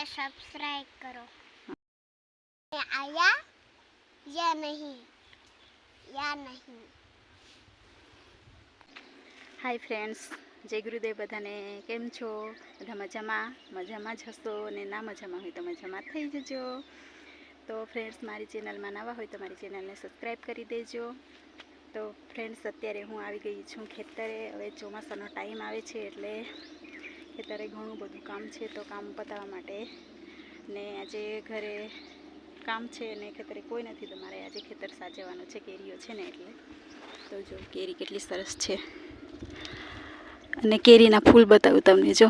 Subscribe करो आया या नहीं या नहीं હાય ફ્રેન્ડ્સ જય ગુરુદેવ બધાને કેમ છો બધા મજામાં મજામાં જ હશો અને ના મજામાં હોય તો મજામાં થઈ જજો તો ફ્રેન્ડ્સ મારી ચેનલમાં નવા હોય તો મારી ચેનલને સબસ્ક્રાઈબ કરી દેજો તો ફ્રેન્ડ્સ અત્યારે હું આવી ગઈ છું ખેતરે હવે ચોમાસાનો ટાઈમ આવે છે એટલે ખેતરે ઘણું બધું કામ છે તો કામ પતાવવા માટે. ને આજે ઘરે કામ છે ને ખેતરે કોઈ નથી તો મારે આજે ખેતર સાચવવાનું છે, કેરીઓ છે ને એટલે. તો જો, કેરી કેટલી સરસ છે. અને કેરીના ફૂલ બતાવું તમને, જો.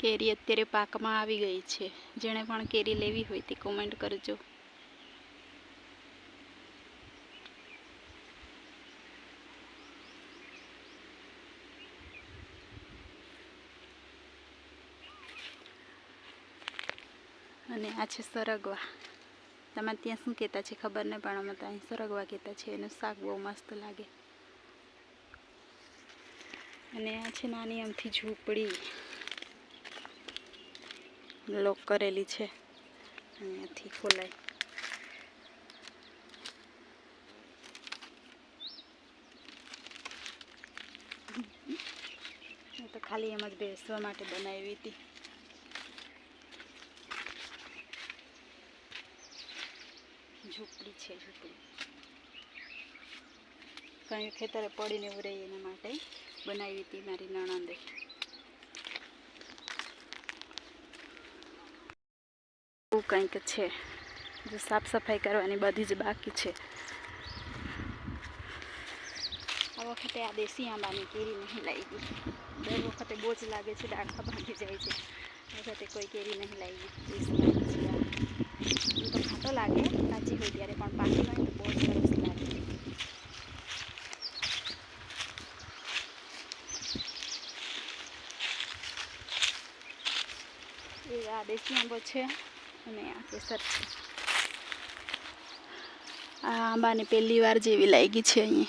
કેરી અત્યારે પાકમાં આવી ગઈ છે. જેણે પણ કેરી લેવી હોય તે કોમેન્ટ કરજો. અને આ છે સરગવા. તમારે ત્યાં શું કહેતા છે ખબર નહીં, પણ અમે તો અહીં સરગવા કહેતા છે. એનું શાક બહુ મસ્ત લાગે. અને આ છે નાની અમથી ઝૂંપડી. લોક કરેલી છે. અહીંયાથી ખોલાય. તો ખાલી એમ જ બેસવા માટે બનાવી હતી. ઝૂંપડી છે જૂતી કંઈ ખેતરે પડીને રહે એના માટે બનાવી હતી મારી નણંદે. એવું કંઈક છે. જો સાફ સફાઈ કરવાની બધી જ બાકી છે. આ વખતે આ દેશી આંબાની કેરી નહીં લાવી. દર વખતે બહુ જ લાગે છે ડાળખા ભાંગી જાય છે. આ વખતે કોઈ કેરી નહીં લાવી. દેશી તો ખાટો લાગે કાચી હોય ત્યારે, પણ પાકી હોય તો બહુ સરસ લાગે. એ આ દેશી આંબો છે અને આ કેસર છે. આ આંબાની પહેલી વાર જેવી લાગી છે અહીં.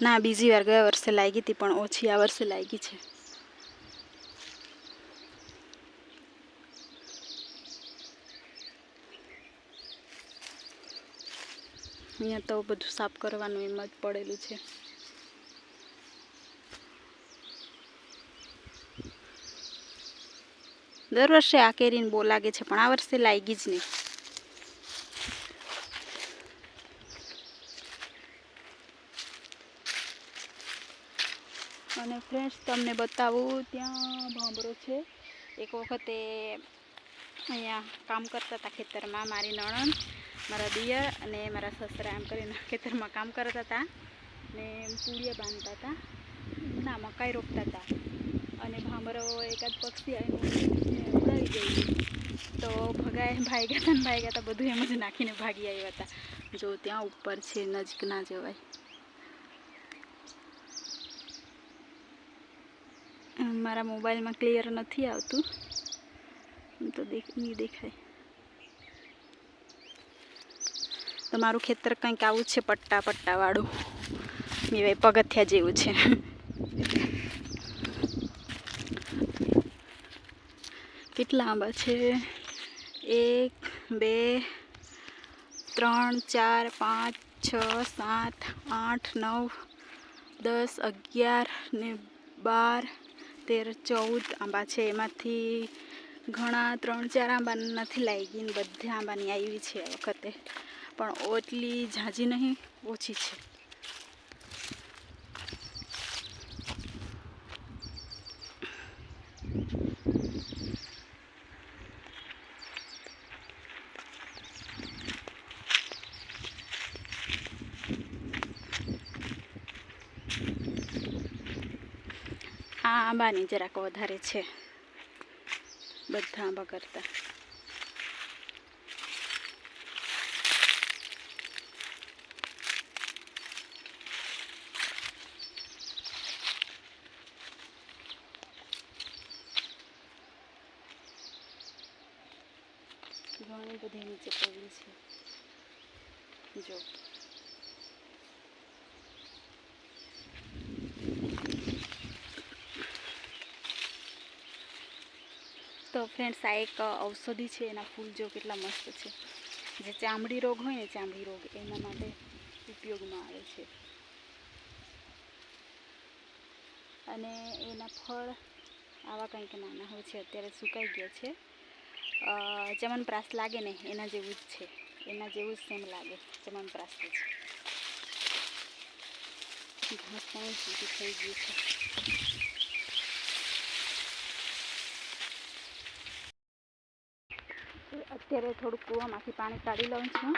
ના, બીજી વાર ગયા વર્ષે લાગી હતી, પણ ઓછી આ વર્ષે લાગી છે. અહીંયા તો બધું સાફ કરવાનું એમ જ પડેલું છે. દર વર્ષે આ કેરીને બહુ લાગે છે, પણ આ વર્ષે લાગી જ નહીં. અને ફ્રેન્ડ્સ, તમને બતાવું, ત્યાં ભાંભરો છે. એક વખતે અહીંયા કામ કરતા હતા ખેતરમાં મારી નણંદ. મારા દિયર અને મારા સસરા એમ કરીને ખેતરમાં કામ કરતા હતા ને પૂળિયા બાંધતા હતા. ના, મકાઈ રોપતા હતા. અને ભાંભરો એકાદ પક્ષી આવીને ઉડાવી ગઈ તો ભગાય ગયા હતા ને ગયા હતા બધું એમ જ નાખીને ભાગી આવ્યા હતા. જો, ત્યાં ઉપર છે, નજીક ના જવાય. મારા મોબાઈલમાં ક્લિયર નથી આવતું. તો દેખ, નહીં દેખાય. તમારું ખેતર કંઈક આવું છે પટ્ટા પટ્ટાવાળું. મેવાય પગથિયા જેવું છે. કેટલા આંબા છે? એક, બે, ત્રણ, ચાર, પાંચ, છ, સાત, આઠ, નવ, દસ, અગિયાર ને બાર, તેર, ચૌદ આંબા છે. એમાંથી ઘણા ત્રણ ચાર આંબા નથી લાગી ને બધા આંબાની આવી છે આ વખતે. પણ ઓટલી ઝાઝી નહીં ઓછી છે. આ આંબાની જરાક વધારે છે. બધા આંબા કરતા. તો ફ્રેન્ડ્સ આ એક ઔષધિ છે, એના ફૂલ જો કેટલા મસ્ત છે. જે ચામડી રોગ હોય ને, ચામડી રોગ, એના માટે ઉપયોગમાં આવે છે. અને એના ફળ આવા કંઈક નાના હોય છે, અત્યારે સુકાઈ ગયા છે. ચમનપ્રાસ લાગે ને, એના જેવું જ છે. એના જેવું જ સેમ લાગે ચમનપ્રાસ જ ઘાસ પણ સુધી થઈ ગયું છે. અત્યારે થોડુંક કૂવામાંથી પાણી કાઢી લઉં છું.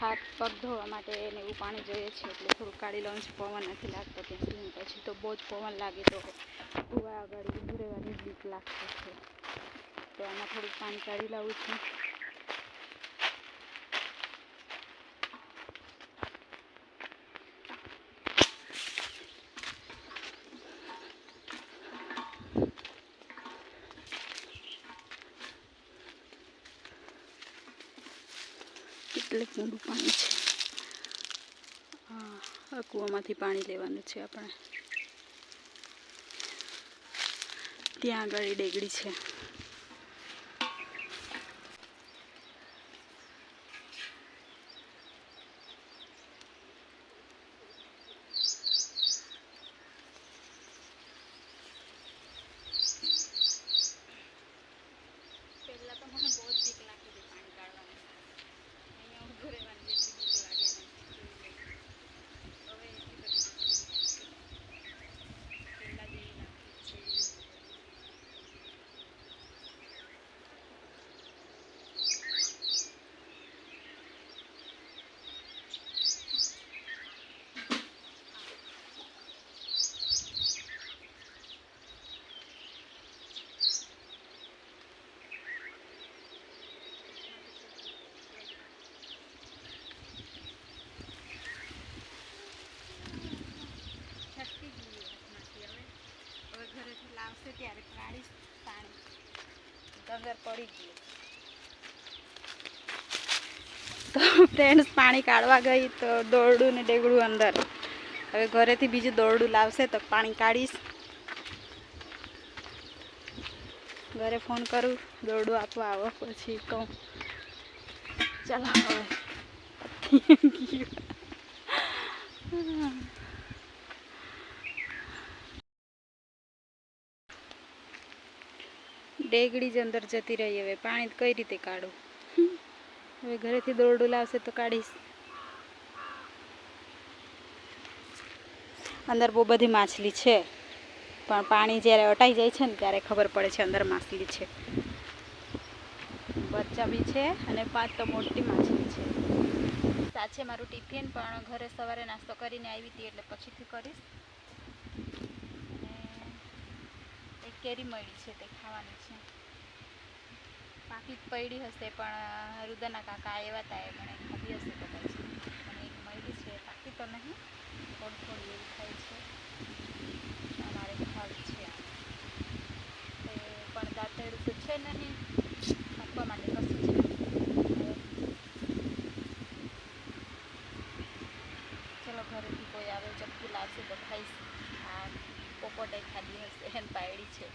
હાથ પગ ધોવા માટે એને એવું પાણી જોઈએ છે, એટલે થોડુંક કાઢી લઉં છું. પવન નથી લાગતો ત્યાં પછી તો બહુ જ પવન લાગે તો કૂવા આગળ ઊભું રહેવાની બીક લાગતી છે. તો આમાં થોડુંક પાણી કાઢી લઉં છું. કેટલું ઊંડું પાણી છે. આ કૂવામાંથી પાણી લેવાનું છે આપણે. ત્યાં આગળ ડેગડી છે પહેલા તો મને બહુ જ બીક લાગતી હતી પાણી કાઢવાની અહીંયા ઊભું રહેવાની જેટલી બીક લાગે ને હવે એટલી બધી બીક નથી લાગતી. પહેલા જેવી લાગતી જ છે છટકી ગયું હાથમાંથી હવે હવે ઘરેથી લાવશે ત્યારે કાઢીશ પાણી તો ફ્રેન્ડ્સ પાણી કાઢવા ગઈ તો દોરડું ને ડેગડું અંદર. હવે ઘરેથી બીજું દોરડું લાવશે તો પાણી કાઢીશ. ઘરે ફોન કરું, દોરડું આપવા આવો પછી કહું ચાલો હવે. ડેગડી જ અંદર જતી રહી હવે. પાણી કઈ રીતે કાઢું? હવે ઘરેથી દોરડું લાવશે તો કાઢીશ. અંદર બહુ બધી માછલી છે. પણ પાણી જ્યારે અટાઈ જાય છે ને ત્યારે ખબર પડે છે અંદર માછલી છે. બચ્ચા બી છે અને પાંચ તો મોટી માછલી છે. સાચે મારું ટિફિન પણ ઘરે સવારે નાસ્તો કરીને આવી હતી એટલે પછીથી કરીશ અને એક કેરી મળી છે તે ખાવાની છે. પાકી પડી હશે પણ રુદરના કાકા આવ્યા હતા એ મને ખાધી હશે કદાચ મને એક મળી છે પાકી તો નહીં થોડી થોડી એવી થાય છે અમારે ખાવી છે આમ. તે પણ દાંતેડું તો છે નહીં આપવા માટે કશું છે નહીં. ચલો ઘરેથી કોઈ આવે ચપટી લાવશે તો ખાઈશ આ પોપટે ખાધી હશે એને પાયડી છે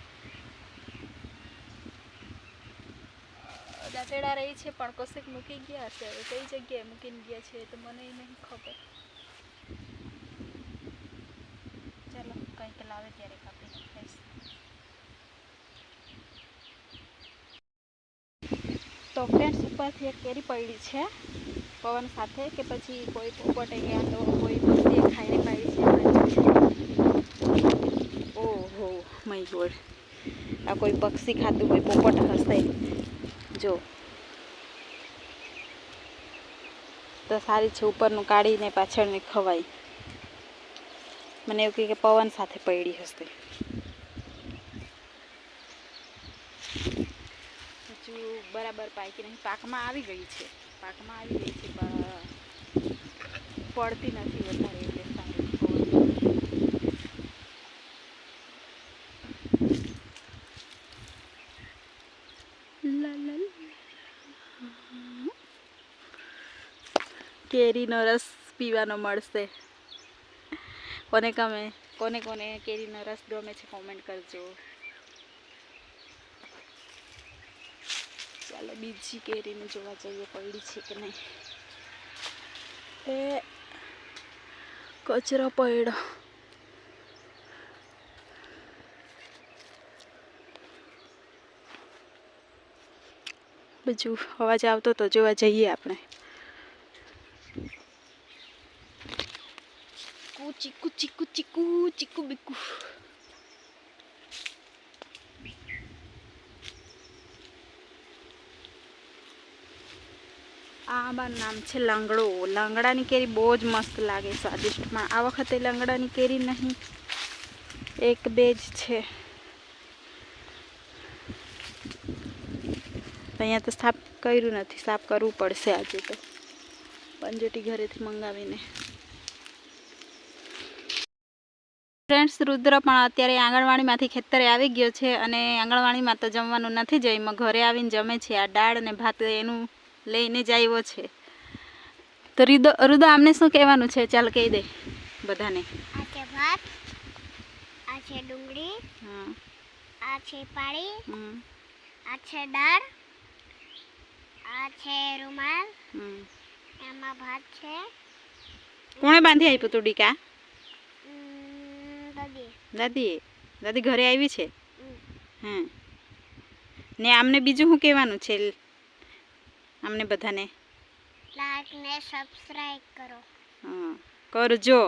દાંતેડા રહી છે, પણ કશેક મૂકી ગયા હશે હવે કઈ જગ્યાએ મૂકીને ગયા છે તો મને નહીં ખબર. ચાલો, કંઈક લાવે ત્યારે કાપી નાખીશ. તો ફ્રેન્ડ્સ ઉપરથી એક કેરી પડી છે, પવન સાથે, કે પછી કોઈ પોપટ ગયા તો કોઈ પછી ખાઈને પાડી છે ઓહો માય ગોડ આ કોઈ પક્ષી ખાતું કોઈ પોપટ હશે. જો. તો સારી છે, ઉપરનું કાઢીને પાછળને ખવાય. મને એવું કહે કે પવન સાથે પડી હશે. હજુ બરાબર પાકી નહીં, પાકમાં આવી ગઈ છે. પાકમાં આવી ગઈ છે પડતી નથી વધારે એટલે સારી પવન લા લા લા. કેરીનો રસ પીવાનો મળશે. કોને ગમે? કોને કોને કેરીનો રસ ગમે છે કોમેન્ટ કરજો. ચાલો બીજી કેરીને જોવા જઈએ, પડી છે કે નહીં? એ કચરો પડ્યો. બીજું અવાજ આવતો તો જોવા જઈએ આપણે. કુ ચીકુ ચીકુ ચીકુ ચીકુ બીકુ આ આંબાનું નામ છે લંગડો. લંગડાની કેરી બહુ જ મસ્ત લાગે, સ્વાદિષ્ટમાં. આ વખતે લંગડાની કેરી નહીં. એક બે જ છે. અહીંયા તો સાફ કર્યું નથી. સાફ કરવું પડશે આજે તો. પંજોટી ઘરેથી મંગાવીને. ફ્રેન્ડ્સ રુદ્ર પણ અત્યારે આંગણવાડીમાંથી ખેતરે આવી ગયો છે અને આંગણવાડીમાં તો જમવાનું નથી જઈમાં ઘરે આવીને જમે છે આ દાળ અને ભાત એનું લઈને જ આવ્યો છે. તો રુદો રુદો આમને શું કહેવાનું છે? ચાલ કહી દે બધાને. આ છે ભાત આ છે ડુંગળી આ છે પાળી આ છે દાળ આ છે રૂમાલ ભાત છે. કોણે બાંધી આપ્યું તું ડીકા? દાદી દાદી ઘરે આવી છે? હા ને આમને બીજું શું કહેવાનું છે? આમને બધાને? લાઈક ને સબસ્ક્રાઇબ કરો. હા. કરજો.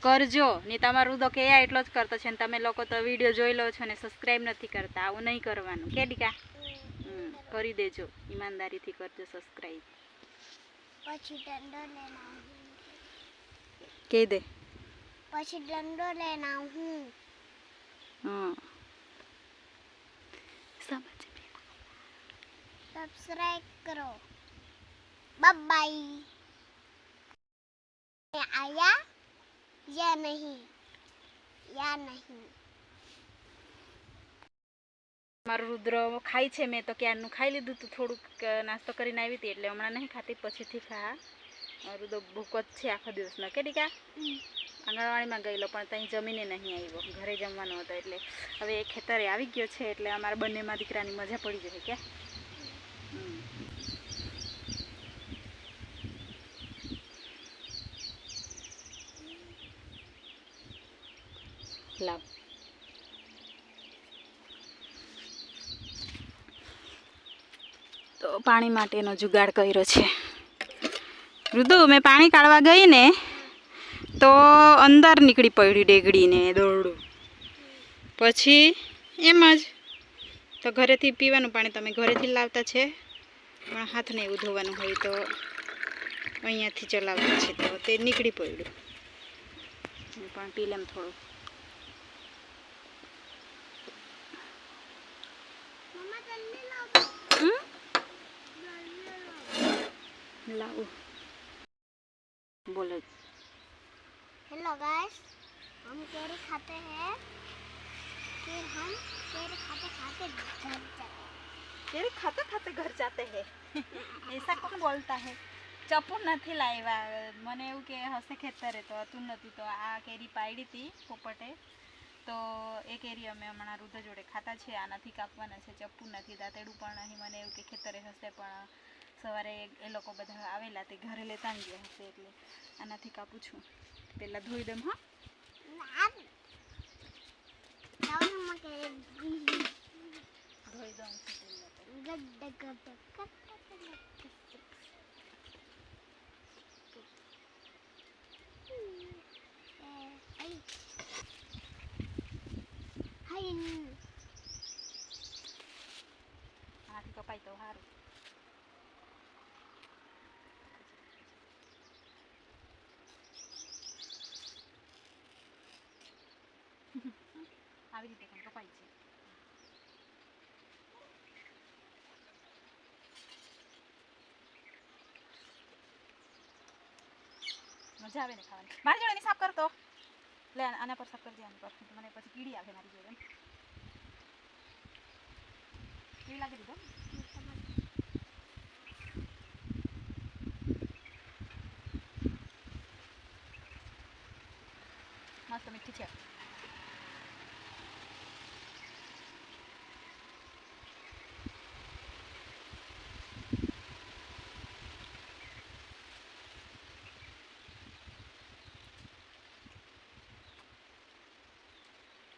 કરજો. ને તમારું તો કે એટલો જ કરતો છે ને તમે લોકો તો વીડિયો જોઈ લો છો ને સબસ્ક્રાઈબ નથી કરતા. આવું નહીં કરવાનું. કે ડીકા? કરી દેજો. ઈમાનદારીથી કરજો સબસ્ક્રાઈબ. પછી ડંડો લઈને આવું કહી દે. પછી ડંડો લઈને આવું હા. સમજ સબસ્ક્રાઇબ કરો. બાય આયા? યા નહીં. યા નહીં. મારું રુદ્ર ખાય છે મેં તો ક્યારનું ખાઈ લીધું તું, થોડુંક નાસ્તો કરીને આવી હતી એટલે હમણાં નહીં ખાતી, પછીથી ખા. તો ભૂખ જ છે આખો દિવસનો. કે ટીકા આંગણવાડીમાં ગયેલો, પણ ત્યાં જમીને નહીં આવ્યો. ઘરે જમવાનો હતો એટલે. હવે એ ખેતરે આવી ગયો છે એટલે અમારા બંનેમાં દીકરાની મજા પડી જશે કે? લાભ તો પાણી માટેનો જુગાડ કર્યો છે. રુદુ, મેં પાણી કાઢવા ગઈ ને તો અંદર નીકળી પડ્યું ડેગડીને દોરડું. પછી એમ જ તો ઘરેથી પીવાનું પાણી તમે ઘરેથી લાવતા છે, પણ હાથને એવું ધોવાનું હોય તો અહીંયાથી ચલાવતા છે તો તે નીકળી પડ્યું. પણ પી લેમ થોડું. લાવું બોલો हेलो गाइस हम केरी खाते हैं फिर हम केरी खाते खाते घर जाते हैं કેરી ખાતે ખાતે ઘર જાતે હે એસા કોણ બોલતા હે ચપ્પુ નથી લાવ્યા મને એવું કે હશે ખેતરે તો હતું નથી તો આ કેરી પાડી હતી પોપટે તો એ કેરી અમે હમણાં રુદ્ર જોડે ખાતા છે આનાથી કાપવાના છે ચપ્પુ નથી દાંતેડું પણ અહીં મને એવું કે ખેતરે હશે પણ સવારે એ લોકો બધા આવેલા તે ઘરે લેતા ગયા હશે એટલે આનાથી કાપું છું. પહેલાં ધોઈ દઉં, હા. ધોઈ દઉં Hi. આવી રીતે પણ કપાય છે. મજા આવે ને ખાવાની. મારી જોડે સાફ કરતો. લે, આના પર સાફ કરજે, આના પર. મને પછી કીડી આવે મારી જોડે. કીડી લાગે દીધો મસ્ત મીઠી છે.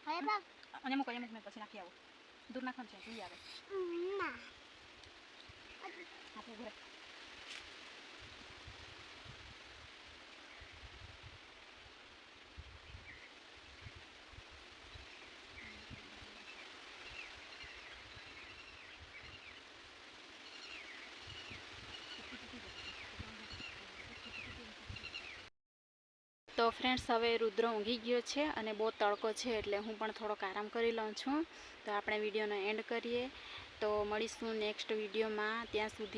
હવે બા અને મૂકો એમ જ પછી નાખી આવું દૂર નાખવાનું છે ઈ આવે હાથે ઘરે તો ફ્રેન્ડ્સ હવે રુદ્ર ઊંઘી ગયો છે અને બહુ તડકો છે એટલે હું પણ થોડોક આરામ કરી લઉં છું. તો આપણે વિડીયોનો એન્ડ કરીએ. તો મળીશું નેક્સ્ટ વિડીયોમાં. ત્યાં સુધી